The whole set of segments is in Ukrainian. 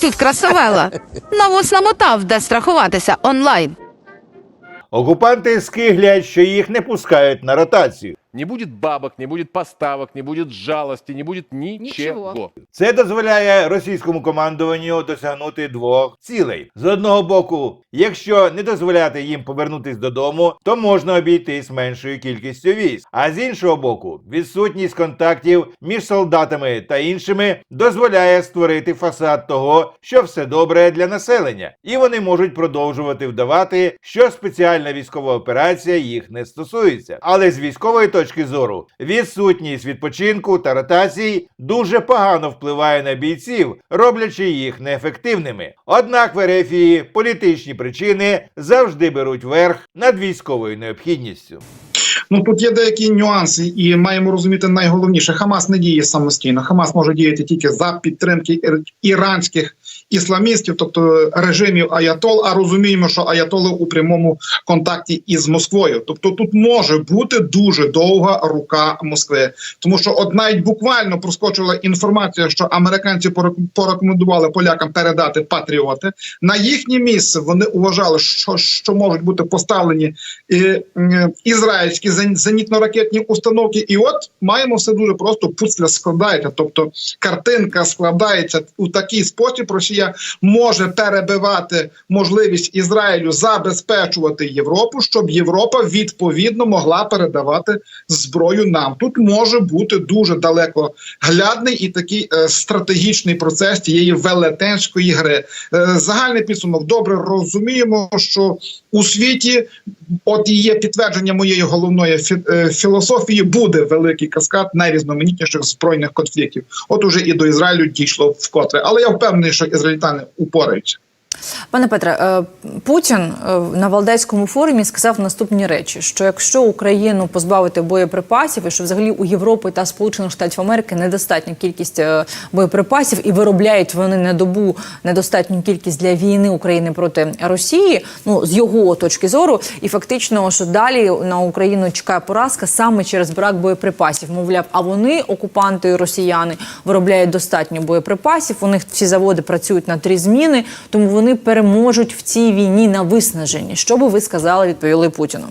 Тут красавела. Навоз намотав, де страхуватися онлайн. Окупанти скиглять, що їх не пускають на ротацію. Не будет бабок, не будет поставок, не будет жалости, не будет ничего. Ничего. Це дозволяє російському командуванню досягнути двох цілей. З одного боку, якщо не дозволяти їм повернутись додому, то можна обійтись меншою кількістю військ. А з іншого боку, відсутність контактів між солдатами та іншими дозволяє створити фасад того, що все добре для населення, і вони можуть продовжувати вдавати, що спеціальна військова операція їх не стосується. Але з військової точки зору відсутність відпочинку та ротацій дуже погано впливає на бійців, роблячи їх неефективними. Однак в Ерефії політичні причини завжди беруть верх над військовою необхідністю. Ну тут є деякі нюанси, і маємо розуміти найголовніше: Хамас не діє самостійно. Хамас може діяти тільки за підтримки іранських ісламістів, тобто режимів Аятол. А розуміємо, що Аятоли у прямому контакті із Москвою. Тобто, тут може бути дуже довга рука Москви, тому що от навіть буквально проскочила інформація, що американці порек- порекомендували полякам передати патріоти на їхнє місце. Вони вважали, що, що можуть бути поставлені е, е, ізраїльські зенітно-ракетні установки. І от маємо все дуже просто пуцля складається. Тобто картинка складається у такий спосіб. Росія може перебивати можливість Ізраїлю забезпечувати Європу, щоб Європа відповідно могла передавати зброю нам. Тут може бути дуже далеко глядний і такий е, стратегічний процес цієї велетенської гри. Е, загальний підсумок добре розуміємо, що у світі, от і є підтвердження моєї головної фі- е, філософії, буде великий каскад найрізноманітніших збройних конфліктів. От уже і до Ізраїлю дійшло вкотре. Але я впевнений, що ізраїльтани упораються. Пане Петре, е, Путін е, на Валдайському форумі сказав наступні речі: що якщо Україну позбавити боєприпасів, і що взагалі у Європи та Сполучених Штатів Америки недостатня кількість е, боєприпасів, і виробляють вони на добу недостатню кількість для війни України проти Росії, ну з його точки зору, і фактично, що далі на Україну чекає поразка саме через брак боєприпасів. Мовляв, а вони, окупанти росіяни, виробляють достатньо боєприпасів. У них всі заводи працюють на три зміни, тому вони переможуть в цій війні на виснаженні. Що би ви сказали, відповіли Путіну?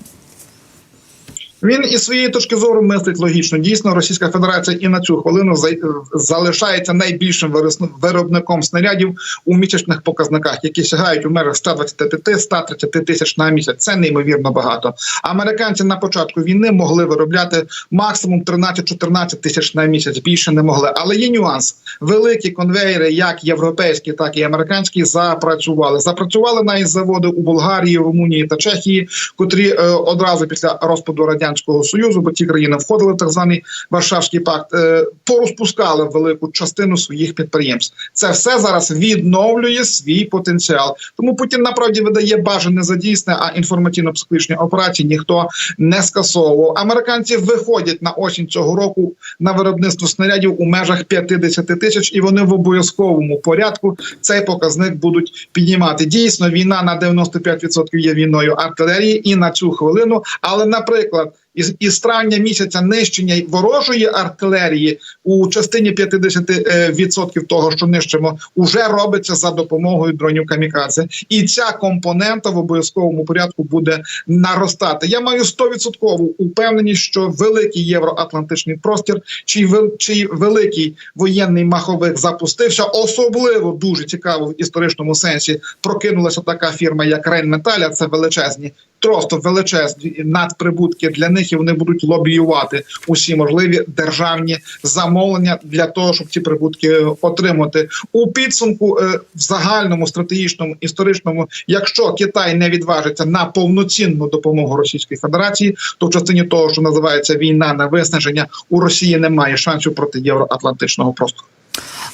Він із своєї точки зору мислить логічно. Дійсно, Російська Федерація і на цю хвилину за- залишається найбільшим виробником снарядів у місячних показниках, які сягають у межах 125-130 тисяч на місяць. Це неймовірно багато. Американці на початку війни могли виробляти максимум 13-14 тисяч на місяць. Більше не могли. Але є нюанс: великі конвейери, як європейські, так і американські, запрацювали. Запрацювали навіть заводи у Болгарії, Румунії та Чехії, котрі е, одразу після розпаду радянського союзу, бо ті країни входили в так званий Варшавський пакт, е, порозпускали велику частину своїх підприємств. Це все зараз відновлює свій потенціал. Тому Путін направді видає бажане за дійсне, а інформаційно-психологічні операції ніхто не скасовував. Американці виходять на осінь цього року на виробництво снарядів у межах 50 тисяч, і вони в обов'язковому порядку цей показник будуть піднімати. Дійсно, війна на 95% є війною артилерії і на цю хвилину. Але, наприклад. Із, із травня місяця нищення ворожої артилерії у частині 50% того, що нищимо, уже робиться за допомогою дронів камікадзе, і ця компонента в обов'язковому порядку буде наростати. Я маю 100% упевненість, що великий євроатлантичний простір, чий чий великий воєнний маховик запустився, особливо дуже цікаво в історичному сенсі прокинулася така фірма, як Рейнметаля. Це величезні просто величезні надприбутки для них, і вони будуть лобіювати усі можливі державні замовлення для того, щоб ці прибутки отримати у підсумку е, в загальному стратегічному історичному. Якщо Китай не відважиться на повноцінну допомогу Російської Федерації, то в частині того, що називається війна на виснаження, у Росії немає шансів проти євроатлантичного простору.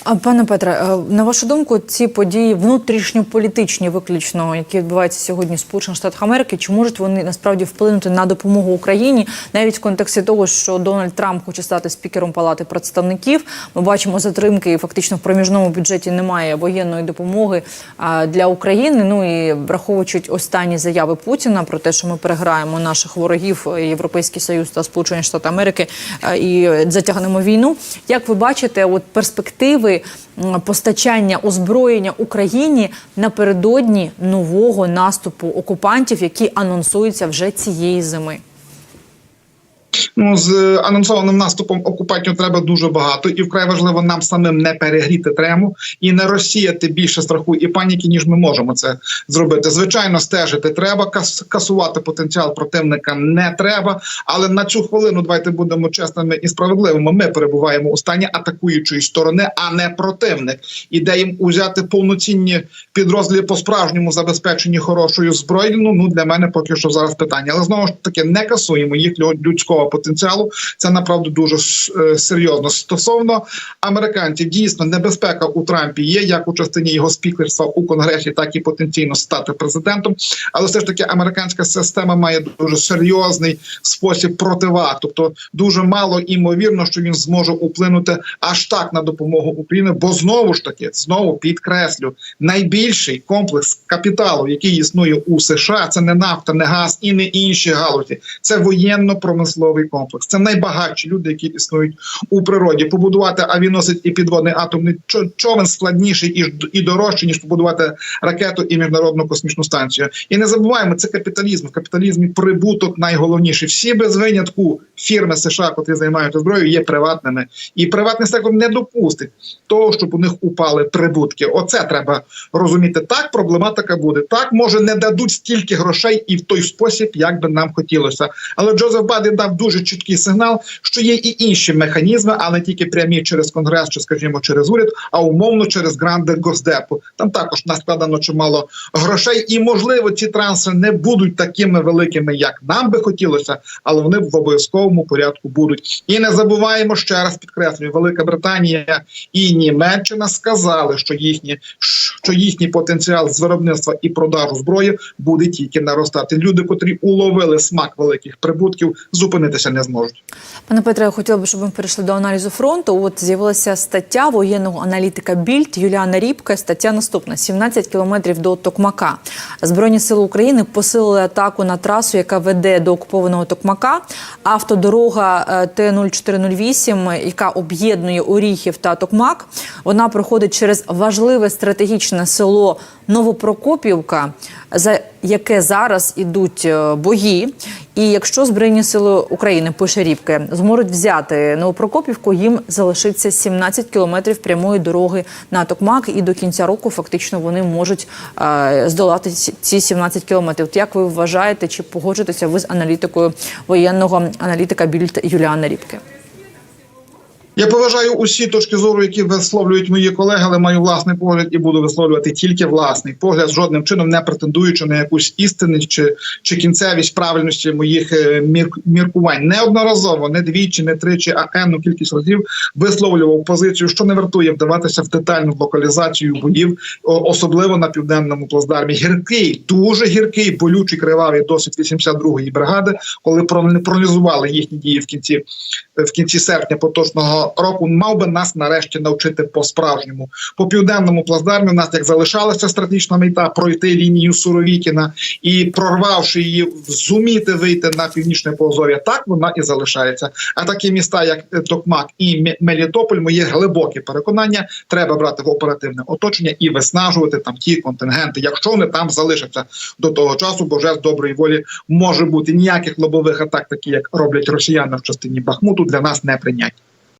Пане Петре, е, на вашу думку, ці події внутрішньополітичні, виключно, які відбуваються сьогодні в Сполучених Штатах Америки, чи можуть вони насправді вплинути на допомогу Україні, навіть в контексті того, що Дональд Трамп хоче стати спікером Палати представників? Ми бачимо затримки, і фактично в проміжному бюджеті немає воєнної допомоги для України. Ну і враховуючи останні заяви Путіна про те, що ми переграємо наших ворогів е, Європейський Союз та Сполучені Штати Америки е, і затягнемо війну. Як ви бачите, от перспективи м, постачання озброєння Україні напередодні нового наступу окупантів, які анонсуються вже цієї зими? Ну з е, анонсованим наступом окупантів треба дуже багато, і вкрай важливо нам самим не перегріти трему і не розсіяти більше страху і паніки, ніж ми можемо це зробити. Звичайно, стежити треба, кас- касувати потенціал противника не треба. Але на цю хвилину давайте будемо чесними і справедливими. Ми перебуваємо у стані атакуючої сторони, а не противник. І де їм узяти повноцінні підрозділи по справжньому забезпечені хорошою зброєю. Ну, ну для мене поки що зараз питання. Але знову ж таки не касуємо їх людського потенціалу. Це направду дуже е, серйозно. Стосовно американців, дійсно небезпека у Трампі є як у частині його спікерства у конгресі, так і потенційно стати президентом. Але все ж таки американська система має дуже серйозний спосіб противаг. Тобто дуже мало імовірно, що він зможе вплинути аж так на допомогу Україні, бо знову ж таки знову підкреслю найбільший комплекс капіталу, який існує у США, це не нафта, не газ і не інші галузі. Це воєнно-промисловий комплекс. Це найбагатші люди, які існують у природі. Побудувати авіаносець і підводний атомний чо- човен складніший і дорожчий, ніж побудувати ракету і міжнародну космічну станцію. І не забуваємо, це капіталізм. В капіталізмі прибуток найголовніший. Всі без винятку фірми США, котрі займаються зброєю, є приватними. І приватний сектор не допустить того, щоб у них упали прибутки. Оце треба розуміти. Так проблематика буде. Так може не дадуть стільки грошей і в той спосіб, як би нам хотілося. Але Джозеф Байден дав дуже чіткий сигнал, що є і інші механізми, а не тільки прямі через конгрес, чи скажімо, через уряд, а умовно через гранди госдепу. Там також наскладано чимало грошей, і можливо ці трансфери не будуть такими великими, як нам би хотілося, але вони в обов'язковому порядку будуть. І не забуваємо ще раз підкреслюю, Велика Британія і Німеччина сказали, що їхні що їхній потенціал з виробництва і продажу зброї буде тільки наростати. Люди, котрі уловили смак великих прибутків, зупинитися не зможуть. Пане Петре, я хотіла б, щоб ми перейшли до аналізу фронту. От з'явилася стаття воєнного аналітика Більд Юліана Рібка. Стаття наступна: 17 кілометрів до Токмака. Збройні сили України посилили атаку на трасу, яка веде до окупованого Токмака. Автодорога е, Т-0408, яка об'єднує Оріхів та Токмак. Вона проходить через важливе стратегічне село Новопрокопівка, за яке зараз ідуть е, бої. І якщо Збройні сили України, пише Рібке, зможуть взяти Новопрокопівку, їм залишиться 17 кілометрів прямої дороги на Токмак, і до кінця року фактично вони можуть е, здолати ці- ці 17 кілометрів. От як ви вважаєте, чи погоджуєтеся ви з аналітикою воєнного аналітика Більд Юліана Рібке? Я поважаю усі точки зору, які висловлюють мої колеги, але маю власний погляд і буду висловлювати тільки власний погляд, жодним чином не претендуючи на якусь істинність чи, чи кінцевість правильності моїх е, мір, міркувань. Неодноразово, не двічі, не тричі, а енну кількість разів висловлював позицію, що не вартує вдаватися в детальну локалізацію боїв, особливо на південному плацдармі. Гіркий, дуже гіркий, болючий кривавий досвід 82-ї бригади, коли проаналізували їхні дії в кінці в кінці серпня поточного року мав би нас нарешті навчити по-справжньому. По південному плацдармі у нас як залишалася стратегічна мета пройти лінію Суровікіна і прорвавши її, зуміти вийти на північне Поазов'я, так вона і залишається. А такі міста, як е, Токмак і Ме- Мелітополь, моє глибоке переконання, треба брати в оперативне оточення і виснажувати там ті контингенти, якщо вони там залишаться до того часу, бо вже з доброї волі може бути ніяких лобових атак, такі як роблять росіяни в частині Бахмуту, для нас не прийняті.